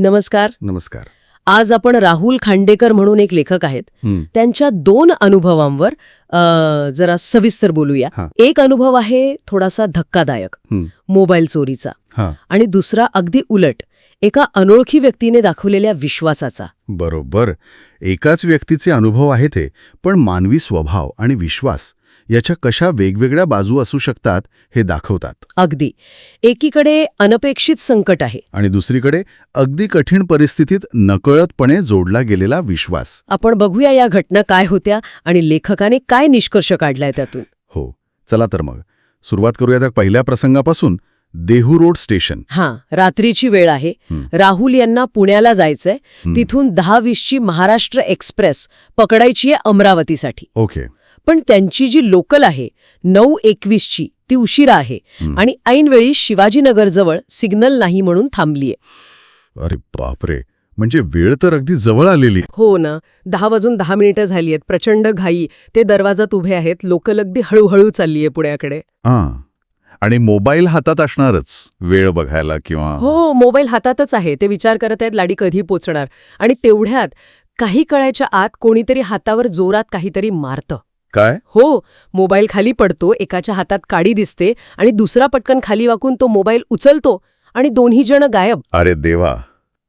नमस्कार. नमस्कार. आज आपण राहुल खांडेकर म्हणून एक लेखक आहेत. त्यांच्या दोन अनुभवांवर जरा सविस्तर बोलूया. एक अनुभव आहे थोडासा धक्कादायक. मोबाईल चोरीचा. आणि दुसरा अगदी उलट. एका अनोळखी व्यक्तीने दाखवलेल्या विश्वासाचा. बरोबर. एकाच व्यक्तीचे अनुभव आहेत हे पण मानवी स्वभाव आणि विश्वास याच्या कशा वेगवेगळ्या बाजू असू शकतात हे दाखवतात. अगदी. एकीकडे अनपेक्षित संकट आहे. आणि दुसरीकडे अगदी कठीण परिस्थितीत नकळतपणे जोडला गेलेला विश्वास. आपण बघूया या घटना काय होत्या आणि लेखकाने काय निष्कर्ष काढलाय त्यातून. हो चला तर मग. सुरुवात करूया त्या पहिल्या प्रसंगापासून. Dehu road station. हां रात्रीची वेळ आहे. हं. राहुल यांना पुण्याला जायचंय. तिथून दहा वीसची महाराष्ट्र एक्सप्रेस पकडायची आहे अमरावतीसाठी. ओके. पण त्यांची जी लोकल आहे नऊ एकवीसची ती उशिरा आहे. आणि ऐनवेळी शिवाजीनगरजवळ सिग्नल नाही म्हणून थांबलीये. अरे बापरे. म्हणजे वेळ तर अगदी जवळ आलेली. हो ना. दहा वाजून दहा मिनिटं झाली आहेत प्रचंड घाई. ते दरवाजात उभे आहेत. लोकल अगदी हळूहळू चाललीये पुण्याकडे. हां आणि मोबाईल हातात असणारच वेळ बघायला किंवा हो मोबाईल हातातच आहे. ते विचार करत आहेत लाडी कधी पोचणार? आणि तेवढ्यात काही कळायच्या आत कोणीतरी हातावर जोरात काहीतरी मारतं. काय? हो मोबाईल खाली पडतो एकाच्या हातात काडी दिसते आणि दुसरा पटकन खाली वाकून तो मोबाईल उचलतो आणि दोन्ही जण गायब. अरे देवा.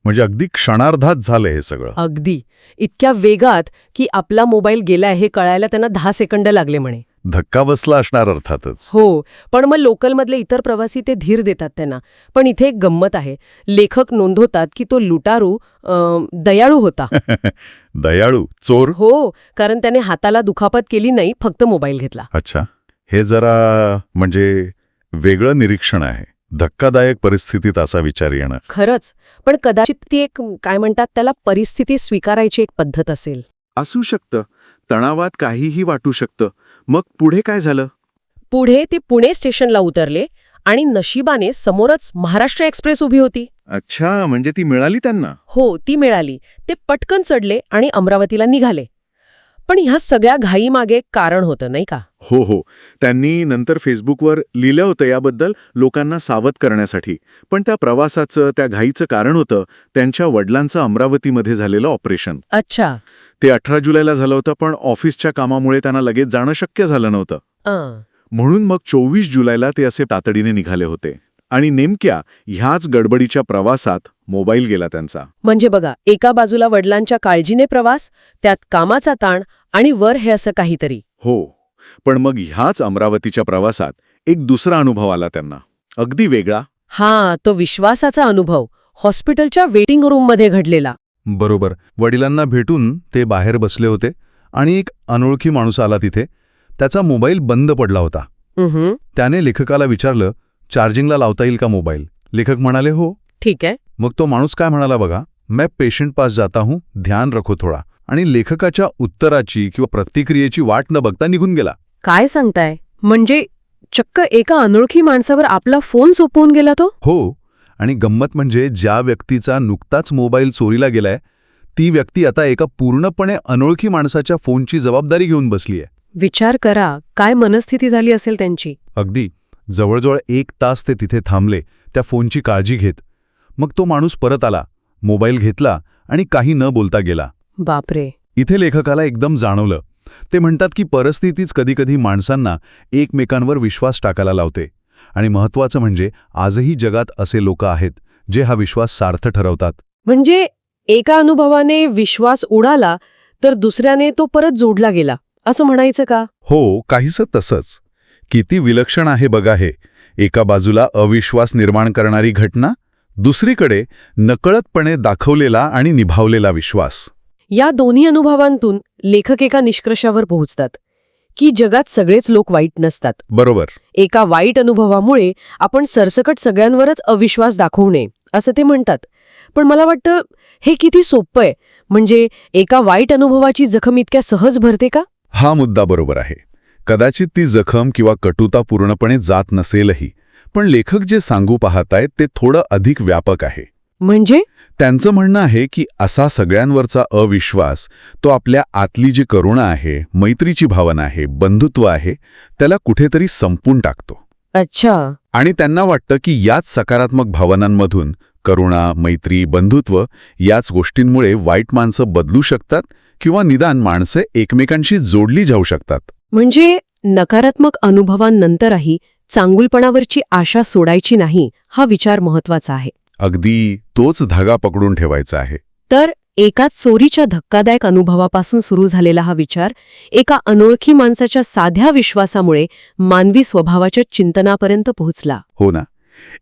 म्हणजे अगदी क्षणार्धात झालं हे सगळं. अगदी. इतक्या वेगात की आपला मोबाईल गेलाय हे कळायला त्यांना दहा सेकंद लागले म्हणे. धक्का बसला असणार अर्थातच. हो पण मग लोकलमधले इतर प्रवासी ते धीर देतात त्यांना. पण इथे एक गंमत आहे. लेखक नोंदवतात की तो लुटारू अं, दयाळू होता. दयाळू चोर? हो कारण त्याने हाताला दुखापत केली नाही फक्त मोबाईल घेतला. अच्छा. हे जरा म्हणजे वेगळं निरीक्षण आहे. धक्कादायक परिस्थितीत असा विचार येणं खरंच पण कदाचित ती एक काय म्हणतात त्याला परिस्थिती स्वीकारायची एक पद्धत असेल. असू शकतं. तणावात काहीही वाटू शकतं. मग पुढे काय झालं? पुढे ते पुणे स्टेशनला उतरले आणि नशिबाने समोरच महाराष्ट्र एक्सप्रेस उभी होती. अच्छा म्हणजे ती मिळाली त्यांना? हो ती मिळाली. ते पटकन चढले आणि अमरावतीला निघाले. पण ह्या सगळ्या घाईमागे कारण होतं नाही का? हो हो. त्यांनी नंतर फेसबुकवर लिहिलं होतं याबद्दल लोकांना सावध करण्यासाठी. पण त्या प्रवासाचं त्या घाईचं कारण होतं त्यांच्या वडिलांचं अमरावतीमध्ये झालेलं ऑपरेशन. अच्छा. ते अठरा जुलैला झालं होतं पण ऑफिसच्या कामामुळे त्यांना लगेच जाणं शक्य झालं नव्हतं. म्हणून मग चोवीस जुलैला ते असे तातडीने निघाले होते. आणि नेमक्या ह्याच गडबडीच्या प्रवासात मोबाईल गेला त्यांचा. म्हणजे बघा एका बाजूला वडिलांच्या काळजीने प्रवास त्यात कामाचा ताण आणि वर हे असं काहीतरी. हो पण मग ह्याच अमरावतीच्या प्रवासात एक दुसरा अनुभव आला त्यांना. अगदी वेगळा. हा तो विश्वासाचा अनुभव. हॉस्पिटलच्या वेटिंग रूममध्ये घडलेला. बरोबर. वडिलांना भेटून ते बाहेर बसले होते आणि एक अनोळखी माणूस आला तिथे. त्याचा मोबाईल बंद पडला होता. त्याने लेखकाला विचारलं चार्जिंगला लावता येईल का मोबाईल? लेखक म्हणाले हो. ठीक आहे. मग तो माणूस काय म्हणाला बघा मैं पेशंट पास जाता हूं ध्यान रखो थोडा. आणि लेखकाच्या उत्तराची किंवा प्रतिक्रियेची वाट न बघता निघून गेला. काय सांगताय? म्हणजे चक्क एका अनोळखी माणसावर आपला फोन सोपवून गेला तो? हो आणि गंमत म्हणजे ज्या व्यक्तीचा नुकताच मोबाईल चोरीला गेलाय ती व्यक्ती आता एका पूर्णपणे अनोळखी माणसाच्या फोनची जबाबदारी घेऊन बसलीय. विचार करा काय मनस्थिती झाली असेल त्यांची? अगदी. जवळजवळ एक तास ते तिथे थांबले त्या फोनची काळजी घेत. मग तो माणूस परत आला मोबाईल घेतला आणि काही न बोलता गेला. बापरे. इथे लेखकाला एकदम जाणवलं. ते म्हणतात की परिस्थितीच कधीकधी माणसांना एकमेकांवर विश्वास टाकायला लावते. आणि महत्त्वाचं म्हणजे आजही जगात असे लोक आहेत जे हा विश्वास सार्थ ठरवतात. म्हणजे एका अनुभवाने विश्वास उडाला तर दुसऱ्याने तो परत जोडला गेला. असं म्हणायचं का? हो काहीसं तसंच. किती विलक्षण आहे बघा हे. एका बाजूला अविश्वास निर्माण करणारी घटना दुसरीकडे नकळतपणे दाखवलेला आणि निभावलेला विश्वास. या दोन्ही अनुभवांतून लेखक एका निष्कर्षावर पोहोचतात की जगात सगळेच लोक वाईट नसतात. बरोबर. एका वाईट अनुभवामुळे आपण सरसकट सगळ्यांवरच अविश्वास दाखवू नये असं ते म्हणतात. पण मला वाटतं हे किती सोपं आहे? म्हणजे एका वाईट अनुभवाची जखम इतक्या सहज भरते का? हा मुद्दा बरोबर आहे. कदाचित ती जखम किंवा कटुता पूर्णपणे जात नसेलही पण लेखक जे सांगू पाहतायत ते थोडं अधिक व्यापक आहे. म्हणजे? त्यांचं म्हणणं आहे की असा सगळ्यांवरचा अविश्वास तो आपल्या आतली जी करुणा आहे मैत्रीची भावना आहे बंधुत्व आहे त्याला कुठेतरी संपून टाकतो. अच्छा. आणि त्यांना वाटतं की याच सकारात्मक भावनांमधून करुणा मैत्री बंधुत्व याच गोष्टींमुळे वाईट माणसं बदलू शकतात किंवा निदान माणसं एकमेकांशी जोडली जाऊ शकतात. म्हणजे नकारात्मक अनुभवांनंतरही चांगुलपणावरची आशा सोडायची नाही हा विचार महत्त्वाचा आहे. अगदी तोच धागा पकडून ठेवायचा आहे. तर एका चोरीच्या धक्कादायक अनुभवापासून सुरू झालेला हा विचार एका अनोळखी माणसाच्या साध्या विश्वासामुळे मानवी स्वभावाच्या चिंतनापर्यंत पोहोचला. हो ना.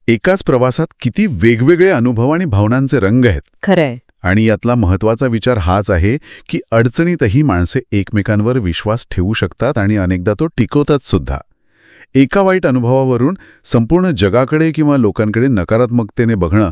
एकाच प्रवासात किती वेगवेगळे अनुभव आणि भावनांचे रंग आहेत. खरंय. आणि यातला महत्त्वाचा विचार हाच आहे की अडचणीतही माणसे एकमेकांवर विश्वास ठेवू शकतात आणि अनेकदा तो टिकवतात सुद्धा. एका वाईट अनुभवावरून संपूर्ण जगाकडे किंवा लोकांकडे नकारात्मकतेने बघणं